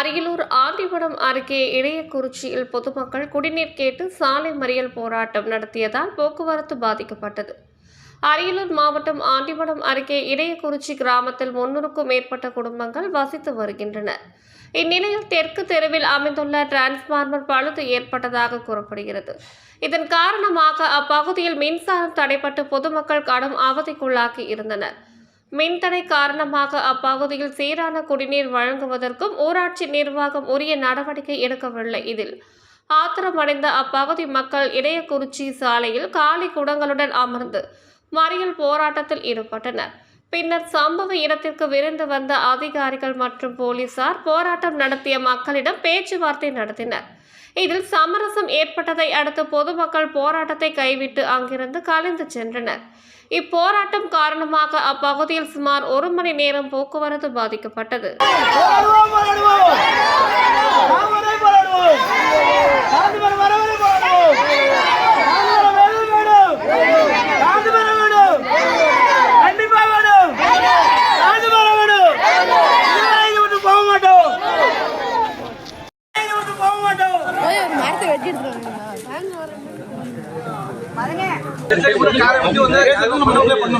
அரியலூர் ஆண்டிவடம் அருகே இடையக்குறிச்சியில் பொதுமக்கள் குடிநீர் கேட்டு சாலை மறியல் போராட்டம் நடத்தியதால் போக்குவரத்து பாதிக்கப்பட்டது. அரியலூர் மாவட்டம் ஆண்டிவடம் அருகே இடையக்குறிச்சி கிராமத்தில் முன்னூறுக்கும் மேற்பட்ட குடும்பங்கள் வசித்து வருகின்றனர் இந்நிலையில் தெற்கு தெருவில் அமைந்துள்ள டிரான்ஸ்பார்மர் பழுது ஏற்பட்டதாக கூறப்படுகிறது. இதன் காரணமாக அப்பகுதியில் மின்சாரம் தடைப்பட்டு பொதுமக்கள் கடும் அவதிக்குள்ளாகி இருந்தனர். மின்தடை காரணமாக அப்பகுதியில் சீரான குடிநீர் வழங்குவதற்கும் ஊராட்சி நிர்வாகம் உரிய நடவடிக்கை எடுக்கவில்லை. இதில் ஆத்திரமடைந்த அப்பகுதி மக்கள் இடையக்குறிச்சி சாலையில் காலி குடங்களுடன் அமர்ந்து மறியல் போராட்டத்தில் ஈடுபட்டனர். பின்னர் சம்பவ இடத்திற்கு விரைந்து வந்த அதிகாரிகள் மற்றும் போலீசார் போராட்டம் நடத்திய மக்களிடம் பேச்சுவார்த்தை நடத்தினர். இதில் சமரசம் ஏற்பட்டதை அடுத்து பொதுமக்கள் போராட்டத்தை கைவிட்டு அங்கிருந்து கலைந்து சென்றனர். இப்போராட்டம் காரணமாக அப்பகுதியில் சுமார் ஒரு மணி நேரம் போக்குவரத்து பாதிக்கப்பட்டது. போய் ஒரு மரத்தை வெட்டி எடுத்துட்டு வரணும்